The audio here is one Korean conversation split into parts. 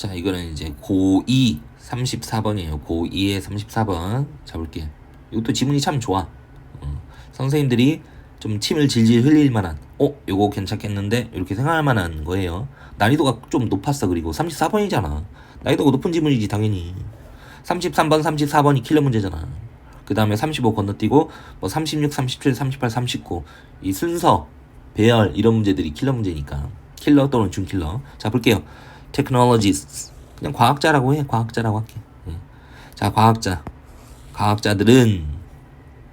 자, 이거는 이제 고2 34번이에요. 고2의 34번. 잡을게요. 이것도 지문이 참 좋아. 어, 선생님들이 좀 침을 질질 흘릴 만한, 어, 요거 괜찮겠는데? 이렇게 생각할 만한 거예요. 난이도가 좀 높았어. 그리고 34번이잖아. 난이도가 높은 지문이지, 당연히. 33번, 34번이 킬러 문제잖아. 그 다음에 35 건너뛰고, 뭐 36, 37, 38, 39. 이 순서, 배열, 이런 문제들이 킬러 문제니까. 킬러 또는 준킬러. 자, 볼게요. Technologists. 그냥 과학자라고 해. 과학자라고 할게. 예. 자, 과학자. 과학자들은,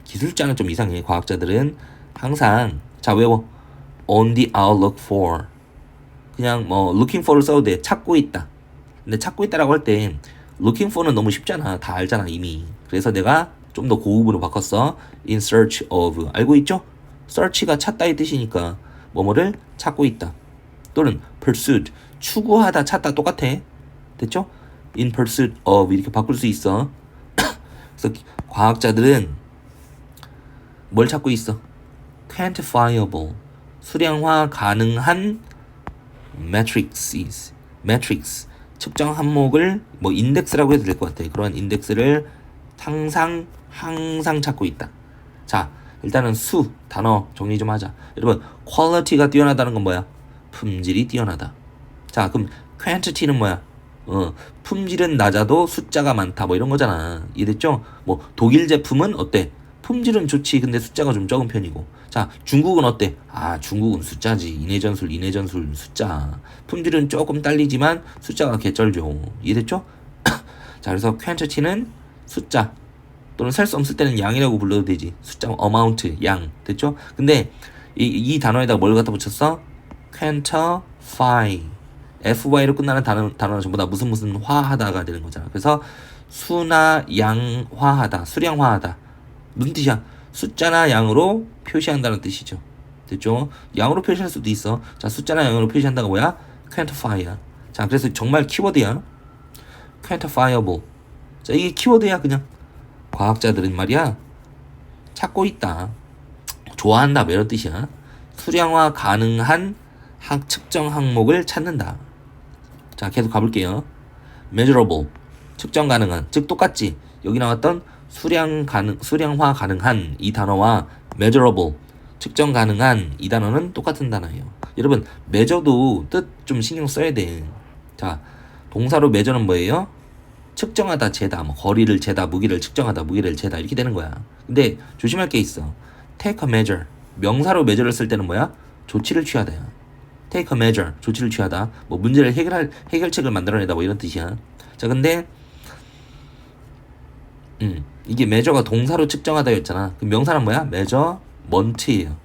기술자는 좀 이상해. 과학자들은 항상, 자, 외워. on the outlook for. 그냥 뭐, looking for를 써도 돼. 찾고 있다. 근데 찾고 있다라고 할 때, looking for는 너무 쉽잖아. 다 알잖아, 이미. 그래서 내가 좀 더 고급으로 바꿨어. in search of. 알고 있죠? search가 찾다의 뜻이니까, 뭐뭐를 찾고 있다. 또는 pursuit. 추구하다, 찾다 똑같아. 됐죠? in pursuit of. 이렇게 바꿀 수 있어. 그래서 과학자들은 뭘 찾고 있어? quantifiable. 수량화 가능한 matrices. matrix. 측정 항목을 뭐 인덱스라고 해도 될 것 같아. 그런 인덱스를 항상 항상 찾고 있다. 자, 일단은 수 단어 정리 좀 하자. 여러분, quality가 뛰어나다는 건 뭐야? 품질이 뛰어나다. 자, 그럼 quantity는 뭐야? 어, 품질은 낮아도 숫자가 많다. 뭐 이런 거잖아. 이해됐죠? 뭐 독일 제품은 어때? 품질은 좋지. 근데 숫자가 좀 적은 편이고. 자, 중국은 어때? 아, 중국은 숫자지. 인해전술, 인해전술 숫자. 품질은 조금 딸리지만 숫자가 개쩔죠. 이해됐죠? 자, 그래서 quantity는 숫자. 또는 셀수 없을 때는 양이라고 불러도 되지. 숫자, amount, 양. 됐죠? 근데 이, 이 단어에다가 뭘 갖다 붙였어? quantify. Fy로 끝나는 단어, 단어는 전부 다 무슨 무슨 화하다가 되는 거잖아. 그래서 수나 양화하다, 수량화하다. 무슨 뜻이야? 숫자나 양으로 표시한다는 뜻이죠. 됐죠? 양으로 표시할 수도 있어. 자, 숫자나 양으로 표시한다가 뭐야? quantify야. 자, 그래서 정말 키워드야. quantifiable. 자, 이게 키워드야, 그냥. 과학자들은 말이야. 찾고 있다. 좋아한다, 뭐 이런 뜻이야. 수량화 가능한 학 측정 항목을 찾는다. 자, 계속 가볼게요. measurable. 측정 가능한. 즉, 똑같지. 여기 나왔던 수량 가능, 수량화 가능한 이 단어와 measurable. 측정 가능한 이 단어는 똑같은 단어예요. 여러분, measure도 뜻 좀 신경 써야 돼. 자, 동사로 measure는 뭐예요? 측정하다, 재다, 뭐 거리를 재다, 무기를 측정하다, 무기를 재다 이렇게 되는 거야. 근데 조심할 게 있어. take a measure. 명사로 measure를 쓸 때는 뭐야? 조치를 취하다야. Take a measure. 조치를 취하다. 뭐 문제를 해결할 해결책을 만들어내다 뭐 이런 뜻이야. 자, 근데 음, 이게 measure가 동사로 측정하다였잖아. 그 명사는 뭐야? measurement예요.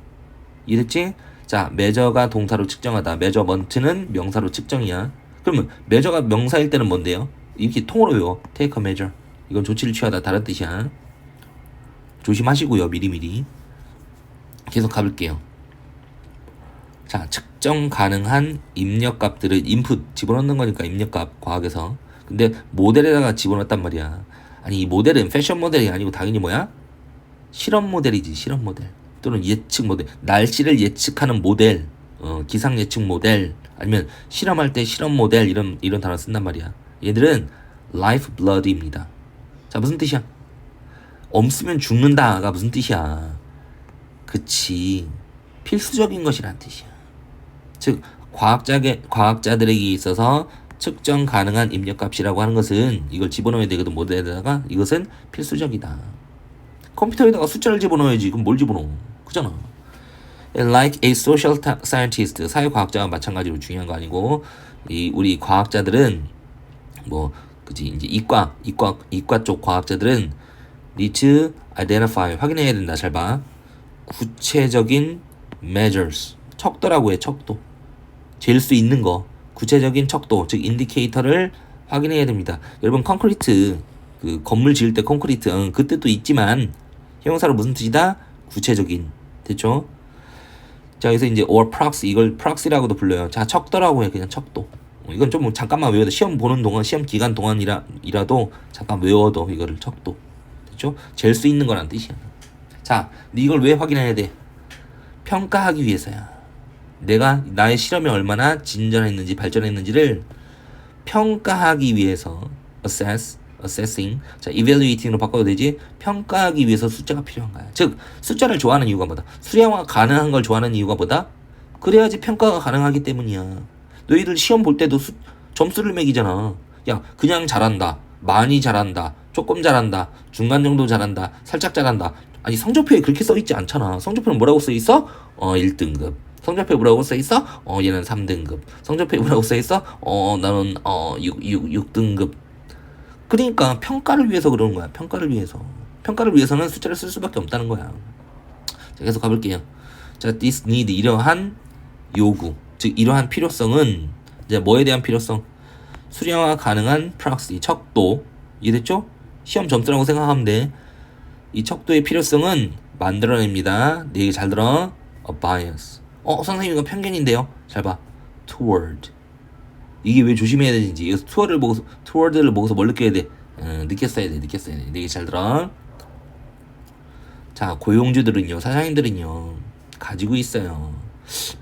이랬지? 자, measure가 동사로 측정하다. measurement는 명사로 측정이야. 그러면 measure가 명사일 때는 뭔데요? 이렇게 통으로 외워. take a measure. 이건 조치를 취하다 다른 뜻이야. 조심하시고요. 미리미리. 계속 가볼게요. 자, 측정 가능한 입력 값들을 인풋 집어넣는 거니까 입력값 과학에서. 근데 모델에다가 집어넣었단 말이야. 아니 이 모델은 패션 모델이 아니고 당연히 뭐야? 실험 모델이지 실험 모델. 또는 예측 모델. 날씨를 예측하는 모델. 어, 기상 예측 모델. 아니면 실험할 때 실험 모델 이런 이런 단어 쓴단 말이야. 얘들은 life blood입니다. 자 무슨 뜻이야? 없으면 죽는다가 무슨 뜻이야? 그치. 필수적인 것이란 뜻이야 즉 과학자게 과학자들에게 있어서 측정 가능한 입력값이라고 하는 것은 이걸 집어넣어야 되거든 모델에다가 이것은 필수적이다. 컴퓨터에다가 숫자를 집어넣어야지 그럼 뭘 집어넣어? 그잖아. Like a social scientist 사회과학자와 마찬가지로 중요한 거 아니고 이 우리 과학자들은 뭐 그지 이제 이과 이과 이과 쪽 과학자들은 need identify 확인해야 된다 잘 봐. 구체적인 measures 척도라고 해 척도 잴수 있는 거 구체적인 척도 즉 인디케이터를 확인해야 됩니다. 여러분 콘크리트 그 건물 지을 때 콘크리트 응, 그 뜻도 있지만 형용사로 무슨 뜻이다? 구체적인 됐죠? 자 여기서 이제 or proxy 이걸 proxy라고도 불러요. 자 척도라고 해 그냥 척도. 어, 이건 좀 잠깐만 외워도 시험 보는 동안 시험 기간 동안이라 이라도 잠깐 외워도 이거를 척도 됐죠? 잴 수 있는 거란 뜻이야. 자, 근데 이걸 왜 확인해야 돼? 평가하기 위해서야. 내가 나의 실험이 얼마나 진전했는지 발전했는지를 평가하기 위해서 assess, assessing, 자 evaluating으로 바꿔도 되지 평가하기 위해서 숫자가 필요한 거야. 즉 숫자를 좋아하는 이유가 뭐다? 수량화 가능한 걸 좋아하는 이유가 뭐다? 그래야지 평가가 가능하기 때문이야. 너희들 시험 볼 때도 수, 점수를 매기잖아. 야 그냥 잘한다, 많이 잘한다, 조금 잘한다, 중간 정도 잘한다, 살짝 잘한다. 아니 성적표에 그렇게 써 있지 않잖아. 성적표는 뭐라고 써 있어? 어 1등급. 성적표에 뭐라고 써 있어? 어 얘는 3등급. 성적표에 뭐라고 써 있어? 어 나는 어 6, 6, 6등급. 그러니까 평가를 위해서 그러는 거야. 평가를 위해서. 평가를 위해서는 숫자를 쓸 수밖에 없다는 거야. 자, 계속 가볼게요. 자, this need 이러한 요구, 즉 이러한 필요성은 이제 뭐에 대한 필요성? 수량화 가능한 proxy 척도 이해됐죠? 시험 점수라고 생각하면 돼. 이 척도의 필요성은 만들어냅니다. 네 얘기 잘 들어. A bias. 어, 선생님 이거 편견인데요. 잘 봐. toward. 이게 왜 조심해야 되는지. 이거 toward를 보고서 toward를 보고서 뭘 느껴야 돼? 음, 써야 돼. 써야 돼. 네 얘기 잘 들어. 자, 고용주들은요, 사장님들은요, 가지고 있어요.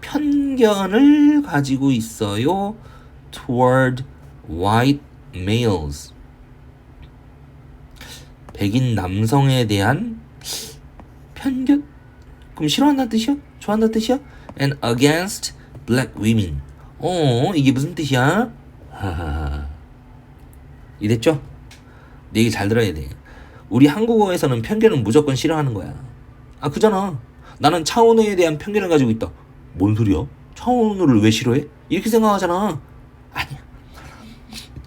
편견을 가지고 있어요. toward white males. 백인 남성에 대한 편견? 그럼 싫어한다는 뜻이야? 좋아한다는 뜻이야? And against black women. 어, 이게 무슨 뜻이야? 이랬죠? 내 얘기 잘 들어야 돼. 우리 한국어에서는 편견은 무조건 싫어하는 거야. 아, 그잖아. 나는 차은우에 대한 편견을 가지고 있다. 뭔 소리야? 차은우를 왜 싫어해? 이렇게 생각하잖아. 아니야.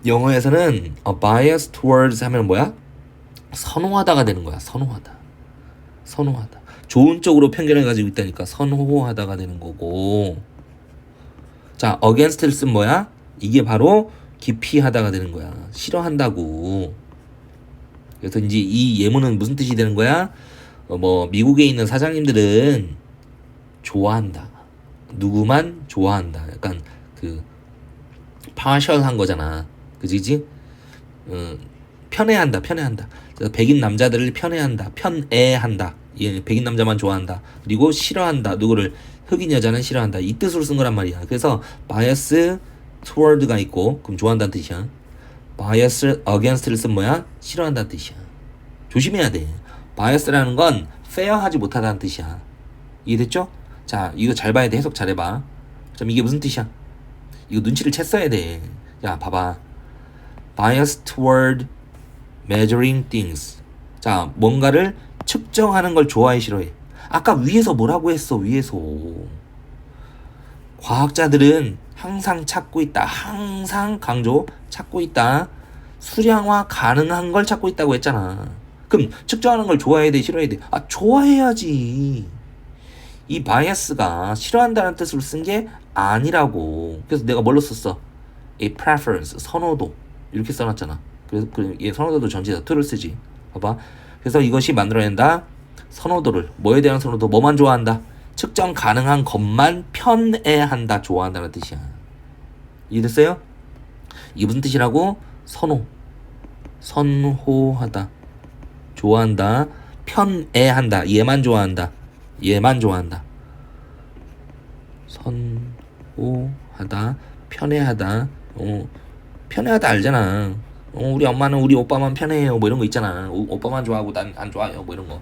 영어에서는 a bias towards 하면 뭐야? 선호하다가 되는 거야. 선호하다. 선호하다. 좋은 쪽으로 편견을 가지고 있다니까 선호하다가 되는 거고. 자, against를 쓴 뭐야? 이게 바로 기피하다가 되는 거야. 싫어한다고. 그래서 이제 이 예문은 무슨 뜻이 되는 거야? 어, 뭐 미국에 있는 사장님들은 좋아한다. 누구만 좋아한다. 약간 그 파셜한 거잖아. 그지지? 어, 편애한다. 편애한다. 그래서 백인 남자들을 편애한다. 편애한다. 예, 백인 남자만 좋아한다. 그리고 싫어한다. 누구를 흑인 여자는 싫어한다. 이 뜻으로 쓴 거란 말이야. 그래서 bias toward가 있고 그럼 좋아한다는 뜻이야. bias against를 쓴 뭐야? 싫어한다는 뜻이야. 조심해야 돼. bias라는 건 fair하지 못하다는 뜻이야. 이해됐죠? 자, 이거 잘 봐야 돼. 해석 잘 해봐. 그럼 이게 무슨 뜻이야? 이거 눈치를 챘어야 돼. 야, 봐봐. bias toward measuring things. 자, 뭔가를 측정하는 걸 좋아해 싫어해. 아까 위에서 뭐라고 했어? 위에서. 과학자들은 항상 찾고 있다. 항상 강조 찾고 있다. 수량화 가능한 걸 찾고 있다고 했잖아. 그럼 측정하는 걸 좋아해야 돼, 싫어해야 돼? 아, 좋아해야지. 이 바이어스가 싫어한다는 뜻으로 쓴 게 아니라고. 그래서 내가 뭘로 썼어? 이 preference, 선호도. 이렇게 써놨잖아. 그래서 그, 얘 선호도도 전체다 to를 쓰지. 봐봐. 그래서 이것이 만들어낸다. 선호도를. 뭐에 대한 선호도? 뭐만 좋아한다? 측정 가능한 것만 편애한다. 좋아한다는 뜻이야. 이해됐어요? 이게 무슨 뜻이라고? 선호. 선호하다. 좋아한다. 편애한다. 얘만 좋아한다. 얘만 좋아한다. 선호하다. 편애하다. 어, 편애하다 알잖아. 어, 우리 엄마는 우리 오빠만 편해요. 뭐 이런 거 있잖아. 오, 오빠만 좋아하고 난 안 좋아요. 뭐 이런 거.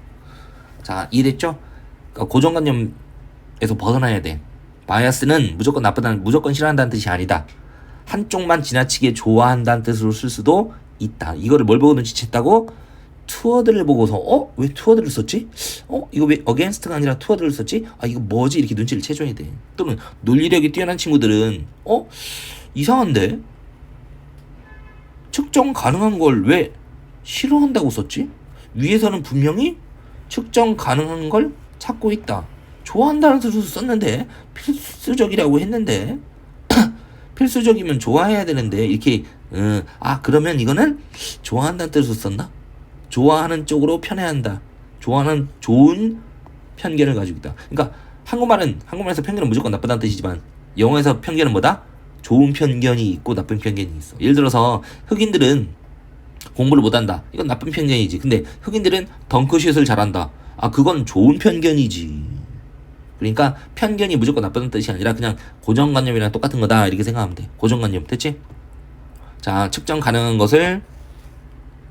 자, 이해됐죠? 그러니까 고정관념에서 벗어나야 돼. 바이아스는 무조건 나쁘다는, 무조건 싫어한다는 뜻이 아니다. 한쪽만 지나치게 좋아한다는 뜻으로 쓸 수도 있다. 이거를 뭘 보고 눈치챘다고? 투어드를 보고서 어? 왜 투어드를 썼지? 어? 이거 왜 어게인스트가 아니라 투어드를 썼지? 아 이거 뭐지? 이렇게 눈치를 채줘야 돼. 또는 논리력이 뛰어난 친구들은 어? 이상한데? 측정 가능한 걸 왜 싫어한다고 썼지? 위에서는 분명히 측정 가능한 걸 찾고 있다. 좋아한다는 뜻으로 썼는데 필수적이라고 했는데 필수적이면 좋아해야 되는데 이렇게 어, 아 그러면 이거는 좋아한다는 뜻으로 썼나? 좋아하는 쪽으로 편애한다. 좋아하는 좋은 편견을 가지고 있다. 그러니까 한국말은 한국말에서 편견은 무조건 나쁘다는 뜻이지만 영어에서 편견은 뭐다? 좋은 편견이 있고 나쁜 편견이 있어. 예를 들어서 흑인들은 공부를 못한다. 이건 나쁜 편견이지. 근데 흑인들은 덩크슛을 잘한다. 아 그건 좋은 편견이지. 그러니까 편견이 무조건 나쁜 뜻이 아니라 그냥 고정관념이랑 똑같은 거다 이렇게 생각하면 돼. 고정관념 됐지? 자, 측정 가능한 것을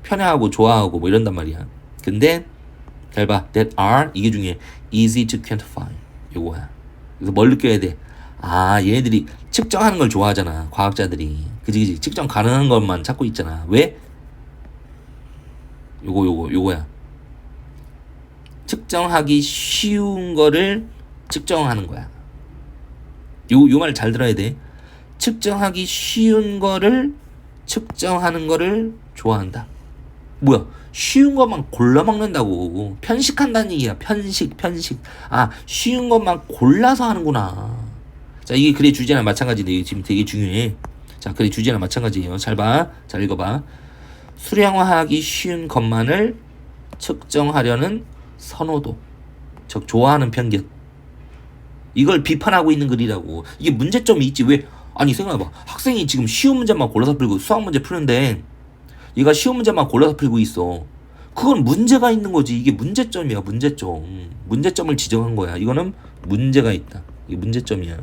편애하고 좋아하고 뭐 이런단 말이야. 근데 잘 봐. that are 이게 중요해. easy to quantify. 요거야. 그래서 뭘 느껴야 돼? 아, 얘네들이 측정하는 걸 좋아하잖아. 과학자들이. 그지 그지. 측정 가능한 것만 찾고 있잖아. 왜? 요거 요거 요거야. 측정하기 쉬운 거를 측정하는 거야. 요 요 말 잘 들어야 돼. 측정하기 쉬운 거를 측정하는 거를 좋아한다. 뭐야? 쉬운 것만 골라 먹는다고 편식한다는 얘기야. 편식, 편식. 아, 쉬운 것만 골라서 하는구나. 자, 이게 글의 주제랑 마찬가지인데 지금 되게 중요해. 자, 글의 주제랑 마찬가지예요. 잘 봐. 잘 읽어봐. 수량화하기 쉬운 것만을 측정하려는 선호도. 즉 좋아하는 편견. 이걸 비판하고 있는 글이라고. 이게 문제점이 있지. 왜? 아니 생각해봐. 학생이 지금 쉬운 문제만 골라서 풀고 수학 문제 푸는데 얘가 쉬운 문제만 골라서 풀고 있어. 그건 문제가 있는 거지. 이게 문제점이야. 문제점. 문제점을 지적한 거야. 이거는 문제가 있다. 이게 문제점이야.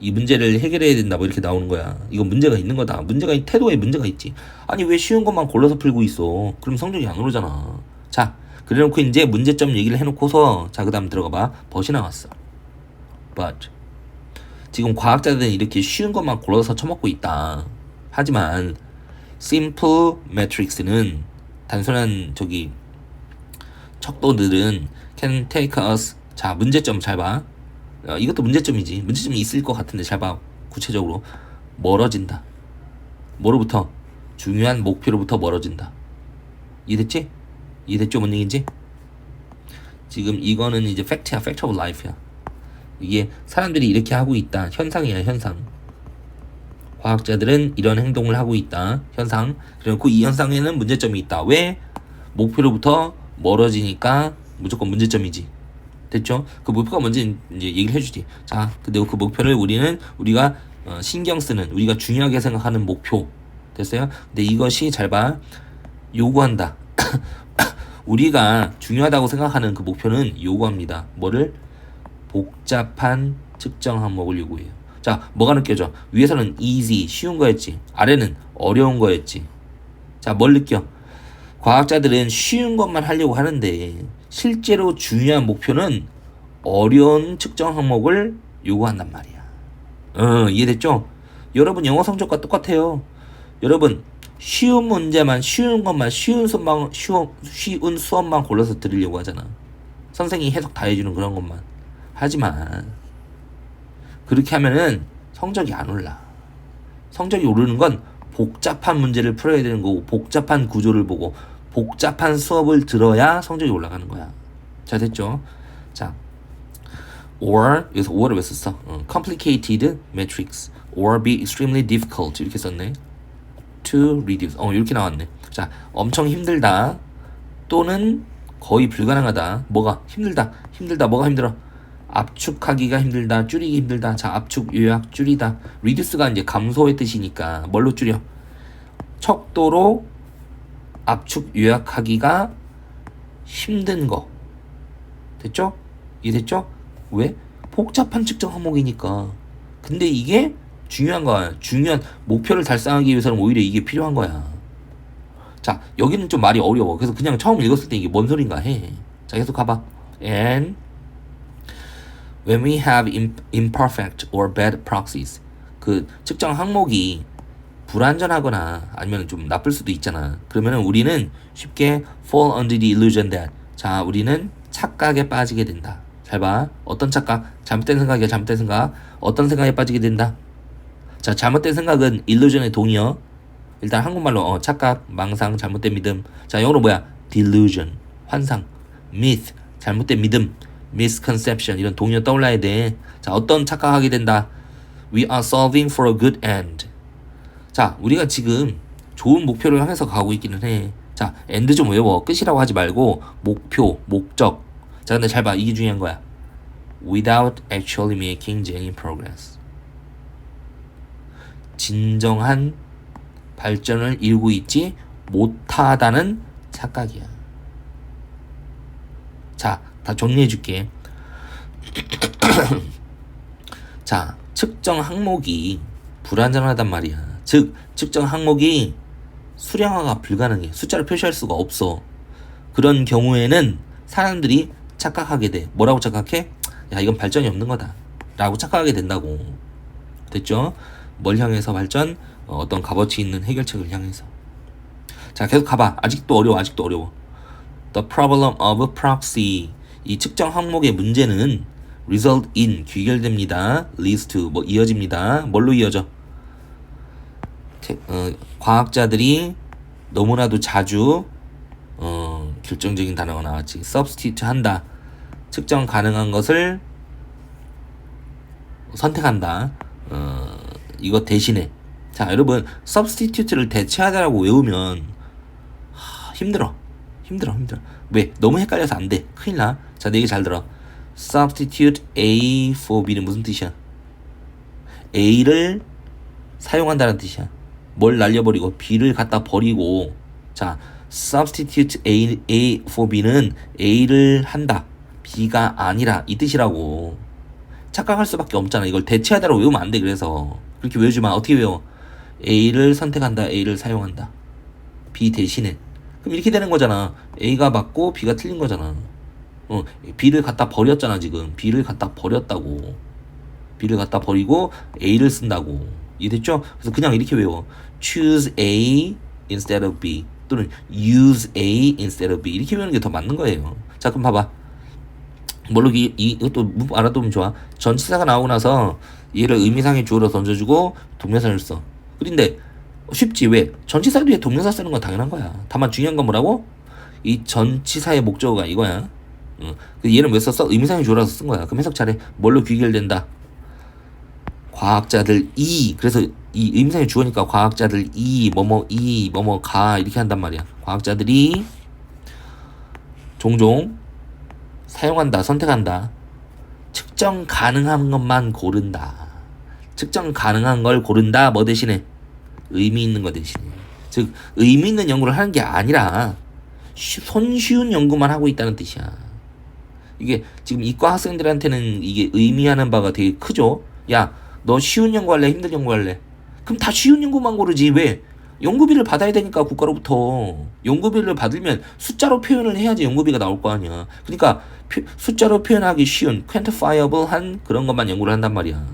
이 문제를 해결해야 된다. 뭐 이렇게 나오는 거야. 이건 문제가 있는 거다. 문제가 있- 태도에 문제가 있지. 아니 왜 쉬운 것만 골라서 풀고 있어? 그럼 성적이 안 오르잖아. 자, 그래놓고 이제 문제점 얘기를 해놓고서 자 그다음 들어가 봐. 벗이 나왔어. But 지금 과학자들은 이렇게 쉬운 것만 골라서 쳐먹고 있다. 하지만 simple matrix는 단순한 저기 척도들은 can take us 자 문제점 잘 봐. 어, 이것도 문제점이지. 문제점이 있을 것 같은데 잘 봐. 구체적으로 멀어진다. 뭐로부터 중요한 목표로부터 멀어진다. 이해됐지? 이해됐죠? 뭔 얘기인지? 지금 이거는 이제 팩트야, 팩트 오브 라이프야. 이게 사람들이 이렇게 하고 있다. 현상이야, 현상. 과학자들은 이런 행동을 하고 있다. 현상. 그리고 이 현상에는 문제점이 있다. 왜? 목표로부터 멀어지니까 무조건 문제점이지. 됐죠? 그 목표가 뭔지 이제 얘기를 해주지. 자, 근데 그 목표를 우리는 우리가 어, 신경 쓰는, 우리가 중요하게 생각하는 목표. 됐어요? 근데 이것이 잘 봐. 요구한다. 우리가 중요하다고 생각하는 그 목표는 요구합니다. 뭐를? 복잡한 측정 항목을 요구해요. 자, 뭐가 느껴져? 위에서는 easy, 쉬운 거였지. 아래는 어려운 거였지. 자, 뭘 느껴? 과학자들은 쉬운 것만 하려고 하는데 실제로 중요한 목표는 어려운 측정 항목을 요구한단 말이야. 어, 이해됐죠? 여러분 영어 성적과 똑같아요. 여러분 쉬운 문제만 쉬운 것만 쉬운 수업만 쉬운, 쉬운 수업만 골라서 들으려고 하잖아. 선생님이 해석 다 해주는 그런 것만. 하지만 그렇게 하면은 성적이 안 올라. 성적이 오르는 건 복잡한 문제를 풀어야 되는 거고 복잡한 구조를 보고 복잡한 수업을 들어야 성적이 올라가는 거야. 자 됐죠? 자 or 여기서 or를 왜 썼어? 어, complicated matrix or be extremely difficult 이렇게 썼네. to reduce 어 이렇게 나왔네. 자 엄청 힘들다 또는 거의 불가능하다. 뭐가 힘들다 힘들다 뭐가 힘들어? 압축하기가 힘들다, 줄이기 힘들다. 자, 압축, 요약, 줄이다. reduce가 이제 감소의 뜻이니까 뭘로 줄여? 척도로 압축, 요약하기가 힘든 거. 됐죠? 이해됐죠? 왜? 복잡한 측정 항목이니까. 근데 이게 중요한 거야. 중요한 목표를 달성하기 위해서는 오히려 이게 필요한 거야. 자, 여기는 좀 말이 어려워. 그래서 그냥 처음 읽었을 때 이게 뭔 소린가 해. 자, 계속 가봐. and when we have im- imperfect or bad proxies 그 측정 항목이 불완전하거나 아니면 좀 나쁠 수도 있잖아. 그러면은 우리는 쉽게 fall under the illusion that 자 우리는 착각에 빠지게 된다. 잘 봐. 어떤 착각? 잘못된 생각이야. 잘못된 생각. 어떤 생각에 빠지게 된다. 자 잘못된 생각은 illusion의 동의어. 일단 한국말로 어, 착각, 망상, 잘못된 믿음. 자 영어로 뭐야? delusion, 환상, myth, 잘못된 믿음, misconception 이런 동의어 떠올라야 돼. 자 어떤 착각하게 된다. We are solving for a good end. 자 우리가 지금 좋은 목표를 향해서 가고 있기는 해. 자 end 좀 외워. 끝이라고 하지 말고 목표, 목적. 자 근데 잘 봐. 이게 중요한 거야. Without actually making genuine progress. 진정한 발전을 이루고 있지 못하다는 착각이야. 자, 다 정리해 줄게. 자, 측정 항목이 불완전하단 말이야. 즉 측정 항목이 수량화가 불가능해. 숫자로 표시할 수가 없어. 그런 경우에는 사람들이 착각하게 돼. 뭐라고 착각해? 야, 이건 발전이 없는 거다. 라고 착각하게 된다고. 됐죠? 뭘 향해서 발전? 어, 어떤 값어치 있는 해결책을 향해서. 자, 계속 가봐. 아직도 어려워, 아직도 어려워. The problem of proxy. 이 측정 항목의 문제는 result in 귀결됩니다. leads to 뭐 이어집니다. 뭘로 이어져? 테- 어, 과학자들이 너무나도 자주 어, 결정적인 단어가 나왔지. substitute 한다. 측정 가능한 것을 선택한다. 어, 이거 대신에. 자, 여러분, substitute를 대체하다라고 외우면 하, 힘들어. 힘들어, 힘들어. 왜? 너무 헷갈려서 안 돼. 큰일 나. 자, 내 얘기 잘 들어. substitute A for B는 무슨 뜻이야? A를 사용한다는 뜻이야. 뭘 날려버리고 B를 갖다 버리고 자 substitute A, A for B는 A를 한다. B가 아니라 이 뜻이라고 착각할 수밖에 없잖아. 이걸 대체하다로 외우면 안 돼. 그래서 그렇게 외우지 마. 어떻게 외워? A를 선택한다. A를 사용한다. B 대신에 그럼 이렇게 되는 거잖아. A가 맞고 B가 틀린 거잖아. 어, B를 갖다 버렸잖아 지금. B를 갖다 버렸다고. B를 갖다 버리고 A를 쓴다고. 이해됐죠? 그래서 그냥 이렇게 외워. choose A instead of B 또는 use A instead of B 이렇게 외우는 게 더 맞는 거예요. 자 그럼 봐봐. 뭘로 이, 이- 이것도 문- 알아두면 좋아. 전치사가 나오고 나서 얘를 의미상의 주어로 던져주고 동명사를 써. 그런데 쉽지 왜? 전치사 뒤에 동명사 쓰는 건 당연한 거야. 다만 중요한 건 뭐라고? 이 전치사의 목적어가 이거야. 어. 그 얘는 왜 썼어? 의미상의 주어라서 쓴 거야. 그럼 해석 잘해. 뭘로 귀결된다? 과학자들 이 그래서 이 의미상의 주어니까 과학자들 이 뭐뭐 이 뭐뭐 가 이렇게 한단 말이야. 과학자들이 종종 사용한다, 선택한다. 측정 가능한 것만 고른다. 측정 가능한 걸 고른다. 뭐 대신에 의미 있는 거 대신에. 즉 의미 있는 연구를 하는 게 아니라 쉬- 손쉬운 연구만 하고 있다는 뜻이야. 이게 지금 이과 학생들한테는 이게 의미하는 바가 되게 크죠. 야, 너 쉬운 연구 할래? 힘든 연구 할래? 그럼 다 쉬운 연구만 고르지 왜? 연구비를 받아야 되니까 국가로부터 연구비를 받으면 숫자로 표현을 해야지 연구비가 나올 거 아니야. 그러니까 표- 숫자로 표현하기 쉬운 quantifiable한 그런 것만 연구를 한단 말이야.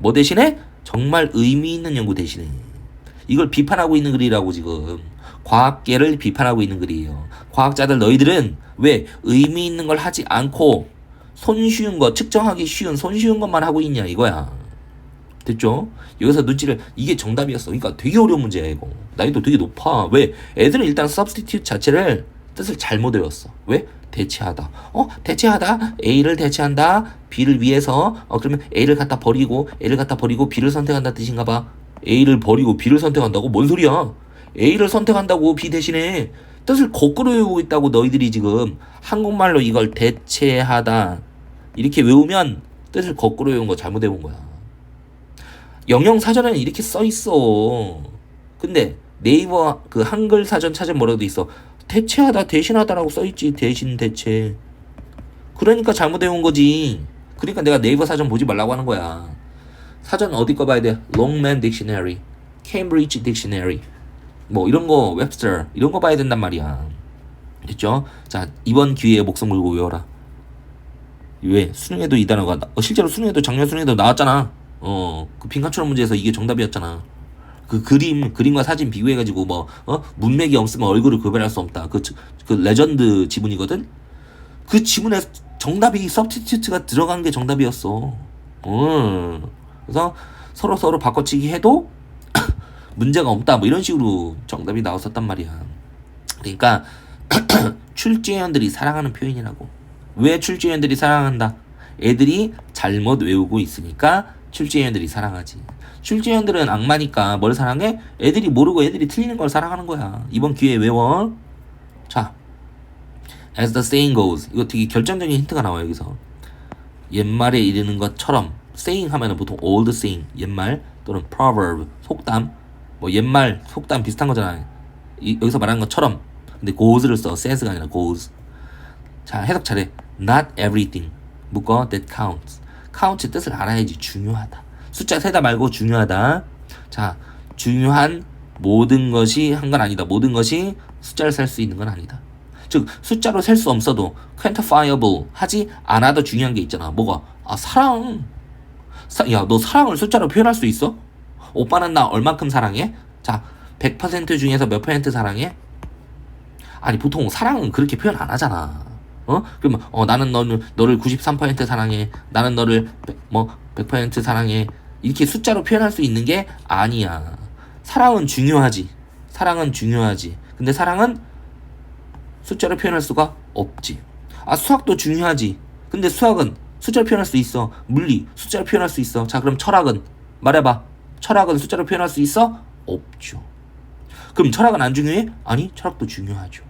뭐 대신에 정말 의미 있는 연구 대신에 이걸 비판하고 있는 글이라고 지금 과학계를 비판하고 있는 글이에요. 과학자들 너희들은 왜 의미 있는 걸 하지 않고 손쉬운 거 측정하기 쉬운 손쉬운 것만 하고 있냐 이거야. 됐죠? 여기서 눈치를 이게 정답이었어. 그러니까 되게 어려운 문제야 이거. 난이도 되게 높아. 왜? 애들은 일단 substitute 자체를 뜻을 잘못 외웠어. 왜? 대체하다. 어? 대체하다. A를 대체한다. B를 위해서. 어 그러면 A를 갖다 버리고 A를 갖다 버리고 B를 선택한다 뜻인가 봐. A를 버리고 B를 선택한다고? 뭔 소리야? A를 선택한다고 B 대신에 뜻을 거꾸로 외우고 있다고 너희들이 지금 한국말로 이걸 대체하다 이렇게 외우면 뜻을 거꾸로 외운 거 잘못 외운 거야. 영영 사전에는 이렇게 써 있어. 근데 네이버 그 한글 사전 뭐라고 돼 있어? 대체하다 대신하다라고 써 있지. 대신 대체. 그러니까 잘못 외운 거지. 그러니까 내가 네이버 사전 보지 말라고 하는 거야. 사전 어디 거 봐야 돼? Longman Dictionary, Cambridge Dictionary, 뭐 이런 거 웹스터 이런 거 봐야 된단 말이야. 됐죠? 자 이번 기회에 목숨 걸고 외워라. 왜 수능에도 이 단어가 나- 어, 실제로 수능에도 작년 수능에도 나왔잖아. 어 그 빈칸처럼 문제에서 이게 정답이었잖아. 그 그림 그림과 사진 비교해가지고 뭐 어? 문맥이 없으면 얼굴을 구별할 수 없다. 그, 그 레전드 지문이거든. 그 지문에 정답이 서브티튜트가 들어간 게 정답이었어. 어. 그래서 서로 서로 바꿔치기 해도 문제가 없다. 뭐 이런 식으로 정답이 나왔었단 말이야. 그러니까 출제위원들이 사랑하는 표현이라고. 왜 출제위원들이 사랑한다? 애들이 잘못 외우고 있으니까 출제위원들이 사랑하지. 출제위원들은 악마니까 뭘 사랑해? 애들이 모르고 애들이 틀리는 걸 사랑하는 거야. 이번 기회에 외워. 자, as the saying goes. 이거 되게 결정적인 힌트가 나와요 여기서. 옛말에 이르는 것처럼 saying 하면은 보통 old saying 옛말 또는 proverb 속담 뭐 옛말 속담 비슷한 거잖아요. 이, 여기서 말하는 것처럼 근데 goes를 써 says가 아니라 goes. 자 해석 잘해. Not everything 묶어 that counts. Count의 뜻을 알아야지 중요하다. 숫자 세다 말고 중요하다. 자 중요한 모든 것이 한 건 아니다. 모든 것이 숫자를 셀 수 있는 건 아니다. 즉 숫자로 셀 수 없어도 quantifiable 하지 않아도 중요한 게 있잖아. 뭐가? 아 사랑. 사, 야, 너 사랑을 숫자로 표현할 수 있어? 오빠는 나 얼만큼 사랑해? 자, 100% 중에서 몇 퍼센트 사랑해? 아니 보통 사랑은 그렇게 표현 안 하잖아. 어? 그러면 어 나는 너를 너를 93% 사랑해. 나는 너를 백- 뭐100% 사랑해. 이렇게 숫자로 표현할 수 있는 게 아니야. 사랑은 중요하지. 사랑은 중요하지. 근데 사랑은 숫자로 표현할 수가 없지. 아 수학도 중요하지. 근데 수학은 숫자로 표현할 수 있어. 물리 숫자로 표현할 수 있어. 자 그럼 철학은 말해봐. 철학은 숫자로 표현할 수 있어? 없죠. 그럼 철학은 안 중요해? 아니 철학도 중요하죠.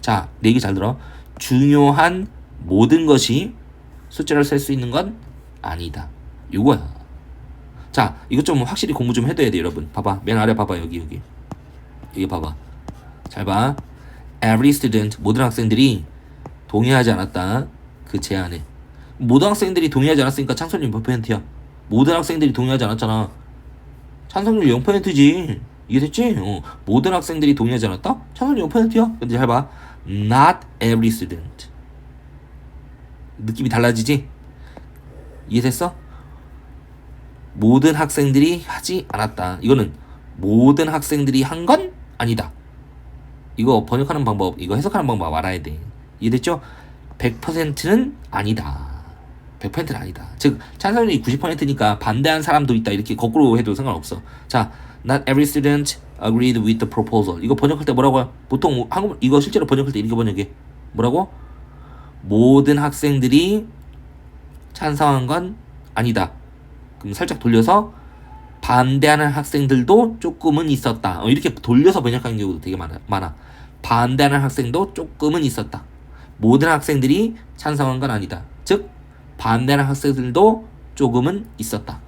자, 내 얘기 잘 들어. 중요한 모든 것이 숫자를 셀 수 있는 건 아니다. 요거야. 자, 이것 좀 확실히 공부 좀 해둬야 돼, 여러분. 봐봐. 맨 아래 봐봐, 여기, 여기. 여기 봐봐. 잘 봐. Every student, 모든 학생들이 동의하지 않았다. 그 제안에. 모든 학생들이 동의하지 않았으니까 찬성률 몇 퍼센트야? 모든 학생들이 동의하지 않았잖아. 찬성률 0%지. 이해됐지? 어. 모든 학생들이 동의하지 않았다? 찬성률 0%야. 근데 잘 봐. Not every student. 느낌이 달라지지? 이해됐어? 모든 학생들이 하지 않았다. 이거는 모든 학생들이 한 건 아니다. 이거 번역하는 방법, 이거 해석하는 방법 알아야 돼. 이해됐죠? 100%는 아니다. 100%는 아니다. 즉 찬성률이 90%니까 반대한 사람도 있다. 이렇게 거꾸로 해도 상관없어. 자, not every student agreed with the proposal. 이거 번역할 때 뭐라고요? 보통 한국 이거 실제로 번역할 때 이렇게 번역해. 뭐라고? 모든 학생들이 찬성한 건 아니다. 그럼 살짝 돌려서 반대하는 학생들도 조금은 있었다. 어, 이렇게 돌려서 번역하는 경우도 되게 많아. 많아. 반대하는 학생도 조금은 있었다. 모든 학생들이 찬성한 건 아니다. 즉 반대하는 학생들도 조금은 있었다.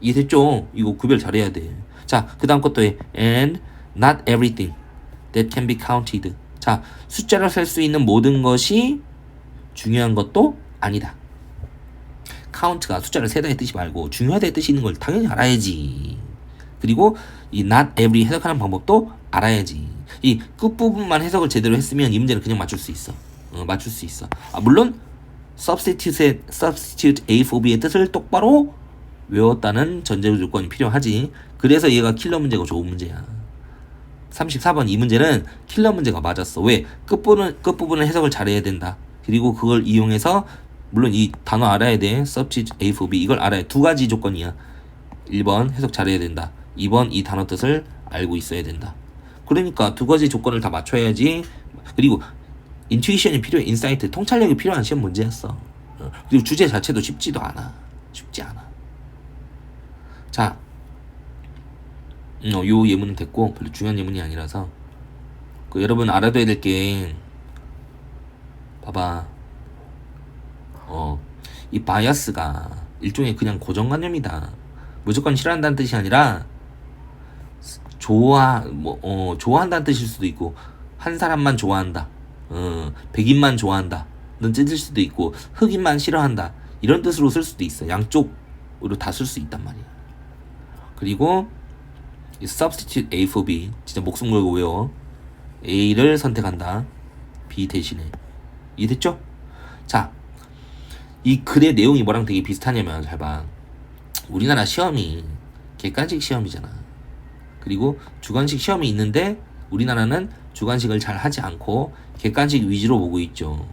이해됐죠? 이거 구별 잘해야 돼. 자, 그 다음 것도 해. And not everything that can be counted. 자, 숫자로 셀 수 있는 모든 것이 중요한 것도 아니다. count가 숫자를 세다의 뜻이 말고 중요하다의 뜻이 있는 걸 당연히 알아야지. 그리고 이 not every 해석하는 방법도 알아야지. 이 끝부분만 해석을 제대로 했으면 이 문제는 그냥 맞출 수 있어. 어, 맞출 수 있어. 아, 물론 substitute의 substitute A for B의 뜻을 똑바로 외웠다는 전제 조건이 필요하지. 그래서 얘가 킬러 문제가 좋은 문제야. 34번 이 문제는 킬러 문제가 맞았어. 왜? 끝부분 끝부분은 해석을 잘해야 된다. 그리고 그걸 이용해서 물론 이 단어 알아야 돼. substitute A for B 이걸 알아야 두 가지 조건이야. 1번 해석 잘해야 된다. 2번 이 단어 뜻을 알고 있어야 된다. 그러니까 두 가지 조건을 다 맞춰야지. 그리고 인투이션이 필요해. 인사이트, 통찰력이 필요한 시험 문제였어. 어, 그리고 주제 자체도 쉽지도 않아. 쉽지 않아. 자, 음, 어, 요 예문은 됐고 별로 중요한 예문이 아니라서 그 여러분 알아둬야 될 게 봐봐. 어, 이 바이어스가 일종의 그냥 고정관념이다. 무조건 싫어한다는 뜻이 아니라 좋아 뭐 어, 좋아한다는 뜻일 수도 있고 한 사람만 좋아한다. 어, 백인만 좋아한다. 는 뜻일 수도 있고 흑인만 싫어한다. 이런 뜻으로 쓸 수도 있어. 양쪽으로 다 쓸 수 있단 말이야. 그리고 이 substitute A for B 진짜 목숨 걸고 외워. A를 선택한다. B 대신에. 이해됐죠? 자, 이 글의 내용이 뭐랑 되게 비슷하냐면 잘 봐. 우리나라 시험이 객관식 시험이잖아. 그리고 주관식 시험이 있는데 우리나라는 주관식을 잘 하지 않고 객관식 위주로 보고 있죠.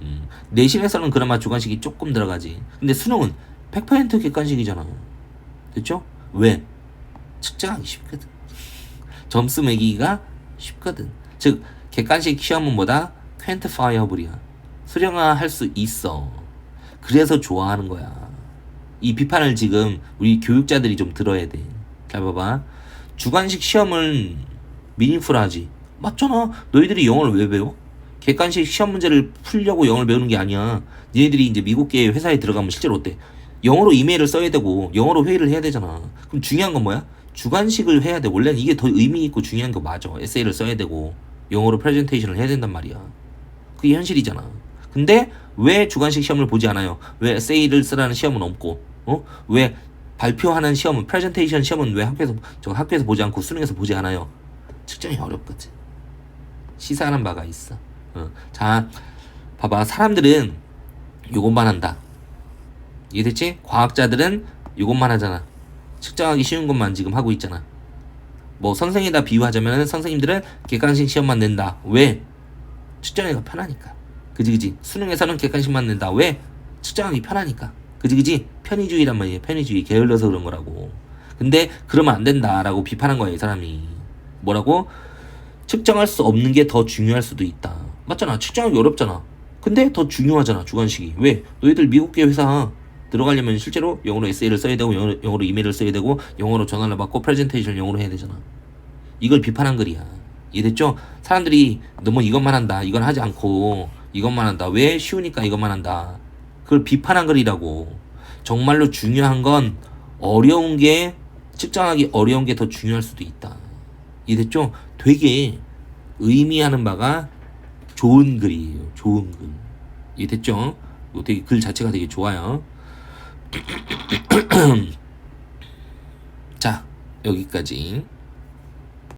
음, 내신에서는 그나마 주관식이 조금 들어가지. 근데 수능은 100% 객관식이잖아. 됐죠? 왜? 측정하기 쉽거든. 점수 매기기가 쉽거든. 즉 객관식 시험은 뭐다? quantifiable이야. 수령화할 수 있어. 그래서 좋아하는 거야. 이 비판을 지금 우리 교육자들이 좀 들어야 돼. 잘 봐봐. 주관식 시험은 미니풀하지. 맞잖아. 너희들이 영어를 왜 배워? 객관식 시험 문제를 풀려고 영어를 배우는 게 아니야. 니네들이 이제 미국계 회사에 들어가면 실제로 어때? 영어로 이메일을 써야 되고 영어로 회의를 해야 되잖아. 그럼 중요한 건 뭐야? 주관식을 해야 돼. 원래는 이게 더 의미 있고 중요한 거 맞아. 에세이를 써야 되고 영어로 프레젠테이션을 해야 된단 말이야. 그게 현실이잖아. 근데 왜 주관식 시험을 보지 않아요? 왜 에세이를 쓰라는 시험은 없고, 어? 왜 발표하는 시험은 프레젠테이션 시험은 왜 학교에서 저 학교에서 보지 않고 수능에서 보지 않아요? 측정이 어렵거든. 시사하는 바가 있어. 어. 자, 봐봐 사람들은 요것만 한다. 이해됐지? 과학자들은 요것만 하잖아. 측정하기 쉬운 것만 지금 하고 있잖아. 뭐 선생이다 비유하자면 선생님들은 객관식 시험만 낸다. 왜? 측정하기가 편하니까. 그지 그지. 수능에서는 객관식만 낸다. 왜? 측정하기 편하니까. 그지 그지. 편의주의란 말이에요. 편의주의 게을러서 그런 거라고. 근데 그러면 안 된다라고 비판한 거야 이 사람이. 뭐라고? 측정할 수 없는 게 더 중요할 수도 있다. 맞잖아. 측정하기 어렵잖아. 근데 더 중요하잖아 주관식이. 왜? 너희들 미국계 회사 들어가려면 실제로 영어로 에세이를 써야 되고 영어로, 영어로 이메일을 써야 되고 영어로 전화를 받고 프레젠테이션을 영어로 해야 되잖아. 이걸 비판한 글이야. 이해됐죠? 사람들이 너무 이것만 한다. 이건 하지 않고 이것만 한다. 왜 쉬우니까 이것만 한다. 그걸 비판한 글이라고. 정말로 중요한 건 어려운 게 측정하기 어려운 게 더 중요할 수도 있다. 이해됐죠? 되게 의미하는 바가 좋은 글이에요. 좋은 글. 이해됐죠? 이거 되게 글 자체가 되게 좋아요. 자, 여기까지.